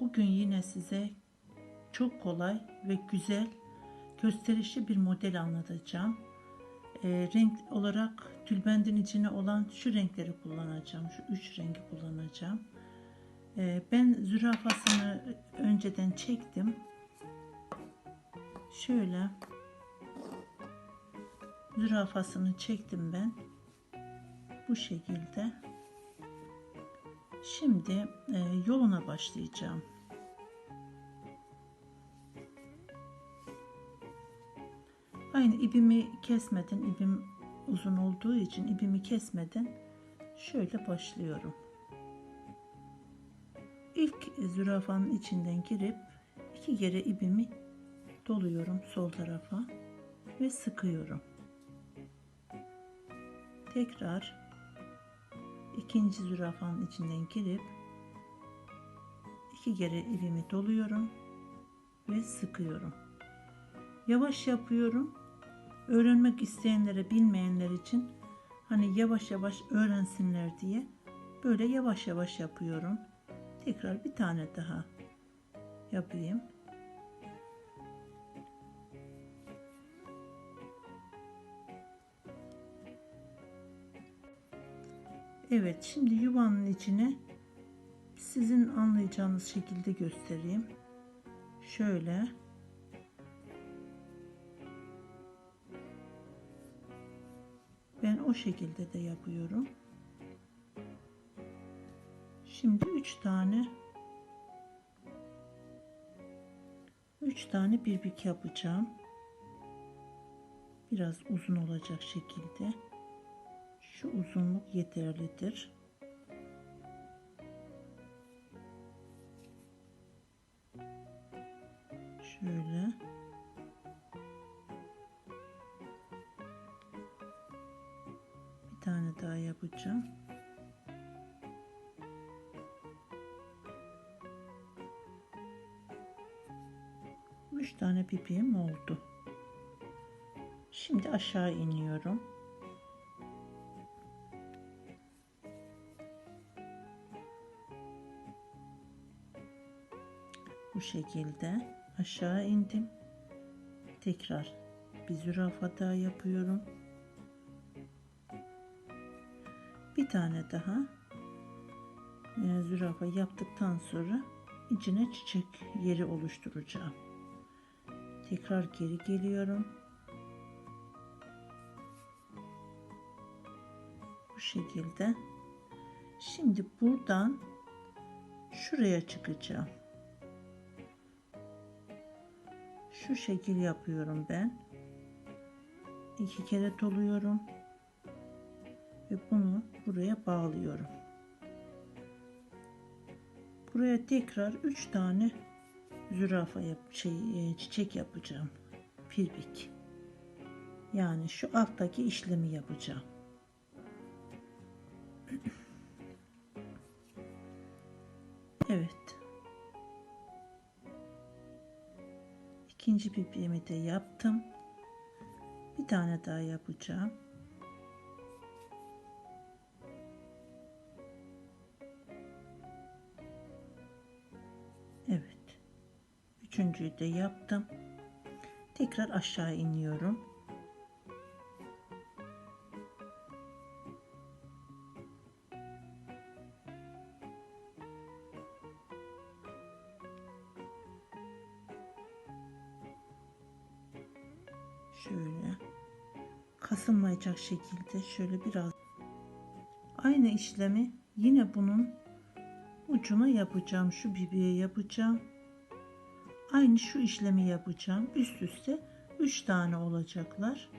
Bugün yine size çok kolay ve güzel gösterişli bir model anlatacağım. Ee, renk olarak tülbendin içine olan şu renkleri kullanacağım. Şu üç rengi kullanacağım. Ee, ben zürafasını önceden çektim. Şöyle zürafasını çektim ben. Bu şekilde. Şimdi e, yoluna başlayacağım. Aynı ipimi kesmeden, ipim uzun olduğu için ipimi kesmeden şöyle başlıyorum. İlk zürafanın içinden girip iki kere ipimi doluyorum sol tarafa ve sıkıyorum. Tekrar ikinci zürafanın içinden girip iki kere ipimi doluyorum ve sıkıyorum. Yavaş yapıyorum. Öğrenmek isteyenlere, bilmeyenler için hani yavaş yavaş öğrensinler diye böyle yavaş yavaş yapıyorum. Tekrar bir tane daha yapayım. Evet, şimdi yuvanın içine sizin anlayacağınız şekilde göstereyim. Şöyle Ben o şekilde de yapıyorum. Şimdi üç tane üç tane birbik yapacağım. Biraz uzun olacak şekilde. Şu uzunluk yeterlidir. Şöyle. Bir tane daha yapacağım. Üç tane pipiğim oldu. Şimdi aşağı iniyorum. Şekilde aşağı indim. Tekrar bir zürafa daha yapıyorum. Bir tane daha e, zürafa yaptıktan sonra içine çiçek yeri oluşturacağım. Tekrar geri geliyorum. Bu şekilde. Şimdi buradan şuraya çıkacağım. Şu şekil yapıyorum ben. İki kere doluyorum ve bunu buraya bağlıyorum. Buraya tekrar üç tane zürafa yap şey e, çiçek yapacağım. Pirbik. Yani şu alttaki işlemi yapacağım. Evet. İkinci pipiğimi de yaptım. Bir tane daha yapacağım. Evet. Üçüncüyü de yaptım. Tekrar aşağı iniyorum. Şöyle kasılmayacak şekilde şöyle biraz aynı işlemi yine bunun ucuna yapacağım. Şu bibiye yapacağım. Aynı şu işlemi yapacağım. Üst üste 3 tane olacaklar.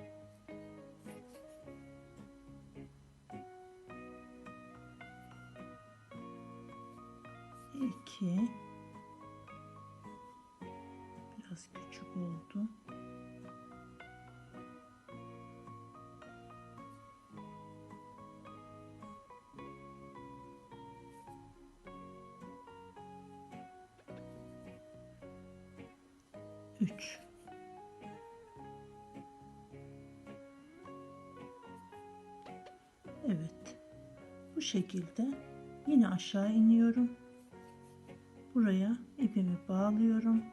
İki. Biraz küçük oldu. Evet. Bu şekilde yine aşağı iniyorum. buraya ipimi bağlıyorum.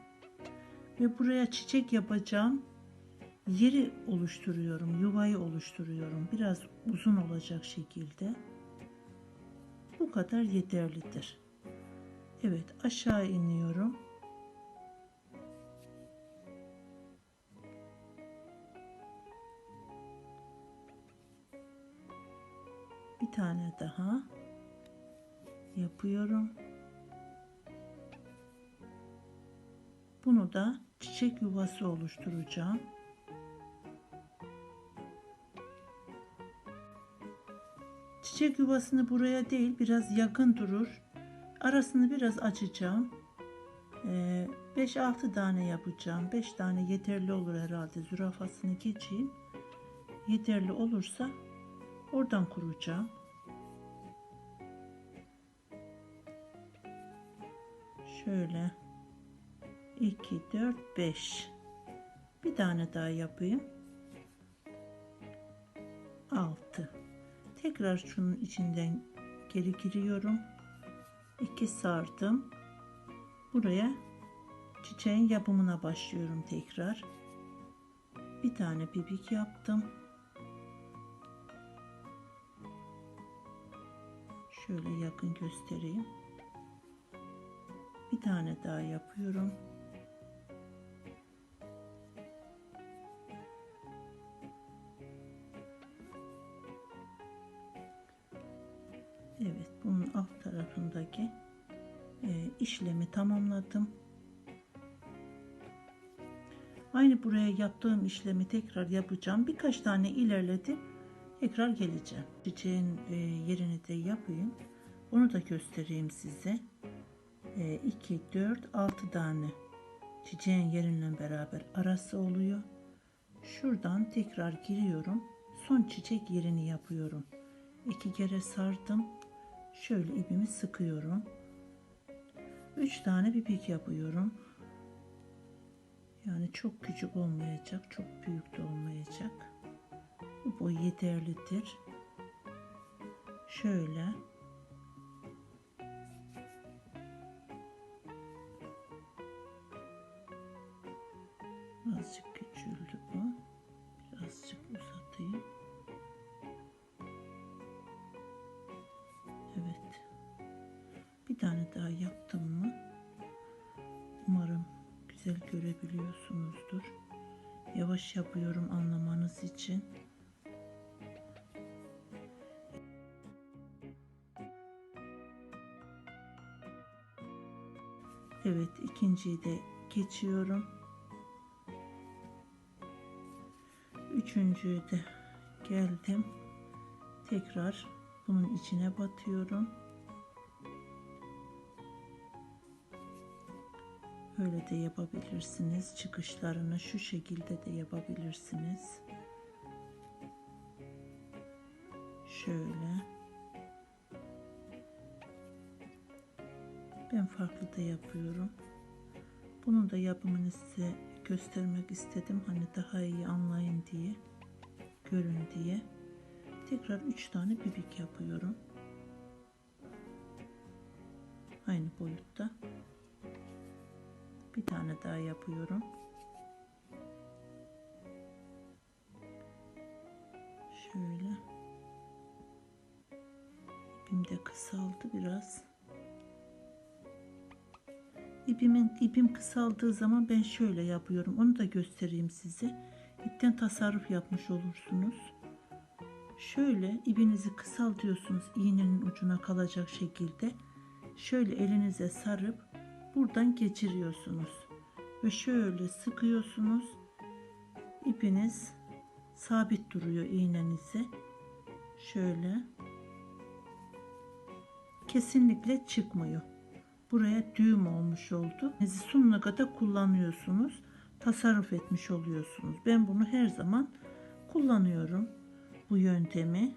Ve buraya çiçek yapacağım yeri oluşturuyorum yuvayı oluşturuyorum. Biraz uzun olacak şekilde. Bu kadar yeterlidir. Evet aşağı iniyorum tane daha yapıyorum Bunu da çiçek yuvası oluşturacağım. Çiçek yuvasını buraya değil biraz yakın durur. Arasını biraz açacağım. 5-6 tane yapacağım. 5 tane yeterli olur herhalde. Zürafasını geçeyim. Yeterli olursa oradan kuracağım. Şöyle. 2 4 5 bir tane daha yapayım. 6 tekrar şunun içinden geri giriyorum. 2 sardım. Buraya çiçeğin yapımına başlıyorum tekrar. Bir tane bibik yaptım. Şöyle yakın göstereyim bir tane daha yapıyorum Evet bunun alt tarafındaki e, işlemi tamamladım. Aynı buraya yaptığım işlemi tekrar yapacağım. Birkaç tane ilerledim. Tekrar geleceğim. Çiçeğin e, yerini de yapayım. Onu da göstereyim size. E, 2, 4, 6 tane çiçeğin yerinle beraber arası oluyor. Şuradan tekrar giriyorum. Son çiçek yerini yapıyorum. İki kere sardım şöyle ipimi sıkıyorum. 3 tane pipik yapıyorum. Yani çok küçük olmayacak, çok büyük de olmayacak. Bu boy yeterlidir. Şöyle Bir tane daha yaptım mı? Umarım güzel görebiliyorsunuzdur. Yavaş yapıyorum anlamanız için. Evet ikinciyi de geçiyorum. Üçüncüyü de geldim. Tekrar bunun içine batıyorum. Öyle de yapabilirsiniz. Çıkışlarını şu şekilde de yapabilirsiniz. Şöyle. Ben farklı da yapıyorum. Bunun da yapımını size göstermek istedim. Hani daha iyi anlayın diye. Görün diye. Tekrar 3 tane bibik yapıyorum. Aynı boyutta bir tane daha yapıyorum. Şöyle. İpim de kısaldı biraz. İpimin ipim kısaldığı zaman ben şöyle yapıyorum. Onu da göstereyim size. İpten tasarruf yapmış olursunuz. Şöyle ipinizi kısaltıyorsunuz iğnenin ucuna kalacak şekilde. Şöyle elinize sarıp buradan geçiriyorsunuz. Ve şöyle sıkıyorsunuz. İpiniz sabit duruyor iğnenizi şöyle. Kesinlikle çıkmıyor. Buraya düğüm olmuş oldu. Sonuna kadar kullanıyorsunuz. Tasarruf etmiş oluyorsunuz. Ben bunu her zaman kullanıyorum bu yöntemi.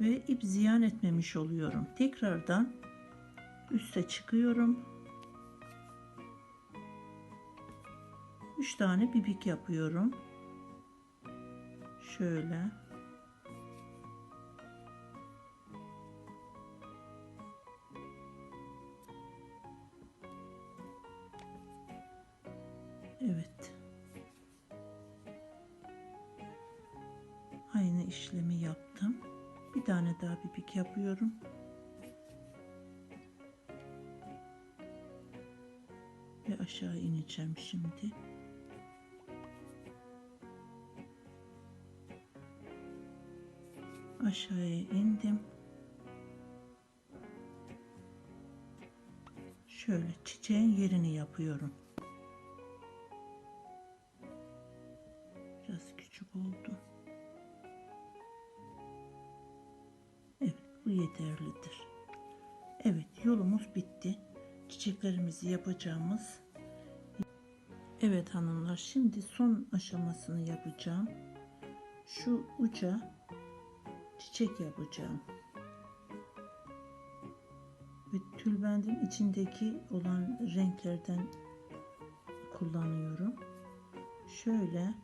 Ve ip ziyan etmemiş oluyorum. Tekrardan üste çıkıyorum. 3 tane bibik yapıyorum. Şöyle. Evet. Aynı işlemi yaptım. Bir tane daha bibik yapıyorum. Aşağı ineceğim şimdi. Aşağıya indim. Şöyle çiçeğin yerini yapıyorum. Biraz küçük oldu. Evet bu yeterlidir. Evet yolumuz bitti. Çiçeklerimizi yapacağımız. Evet hanımlar şimdi son aşamasını yapacağım. Şu uca çiçek yapacağım. Ve tülbendin içindeki olan renklerden kullanıyorum. Şöyle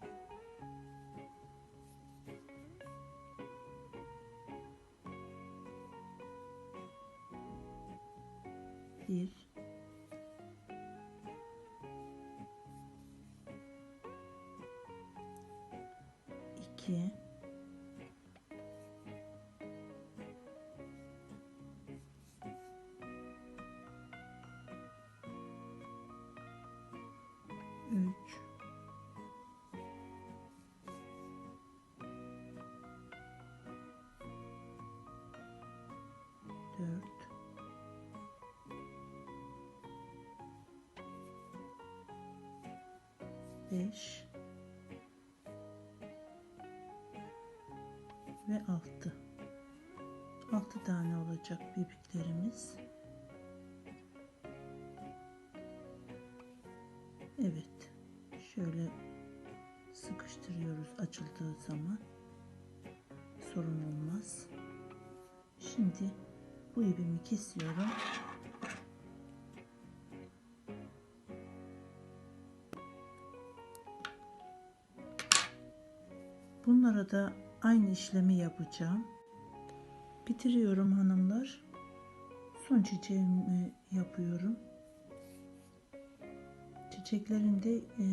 bir iki üç. Dört. Beş ve altı. Altı tane olacak bibiklerimiz. Evet şöyle sıkıştırıyoruz açıldığı zaman. Sorun olmaz. Şimdi bu ipimi kesiyorum. Bunlara da aynı işlemi yapacağım. Bitiriyorum hanımlar. Son çiçeğimi yapıyorum. Çiçeklerimde e,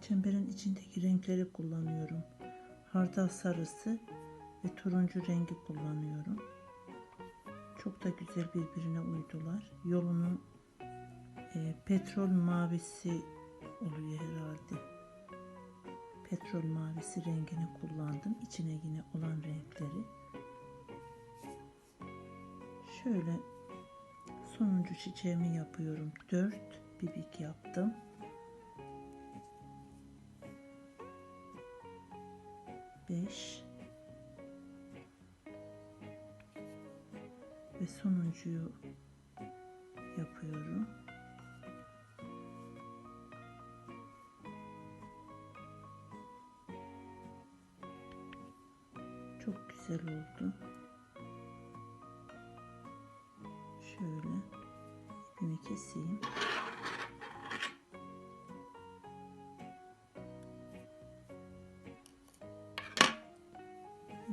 çemberin içindeki renkleri kullanıyorum. Hardal sarısı ve turuncu rengi kullanıyorum. Çok da güzel birbirine uydular. Yolunun e, petrol mavisi oluyor herhalde petrol mavisi rengini kullandım. İçine yine olan renkleri. Şöyle sonuncu çiçeğimi yapıyorum. 4 bibik yaptım. Beş ve sonuncuyu yapıyorum.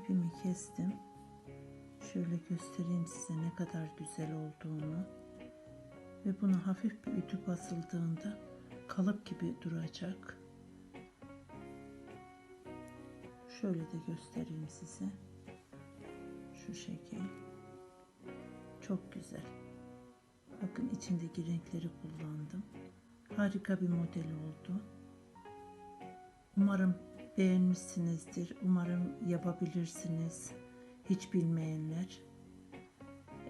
İpimi kestim. Şöyle göstereyim size ne kadar güzel olduğunu. Ve buna hafif bir ütü basıldığında kalıp gibi duracak. Şöyle de göstereyim size. Şu şekil. Çok güzel. Bakın içindeki renkleri kullandım. Harika bir model oldu. Umarım beğenmişsinizdir. Umarım yapabilirsiniz. Hiç bilmeyenler.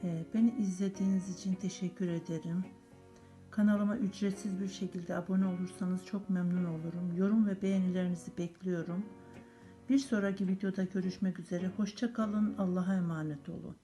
Ee, beni izlediğiniz için teşekkür ederim. Kanalıma ücretsiz bir şekilde abone olursanız çok memnun olurum. Yorum ve beğenilerinizi bekliyorum. Bir sonraki videoda görüşmek üzere. Hoşça kalın. Allah'a emanet olun.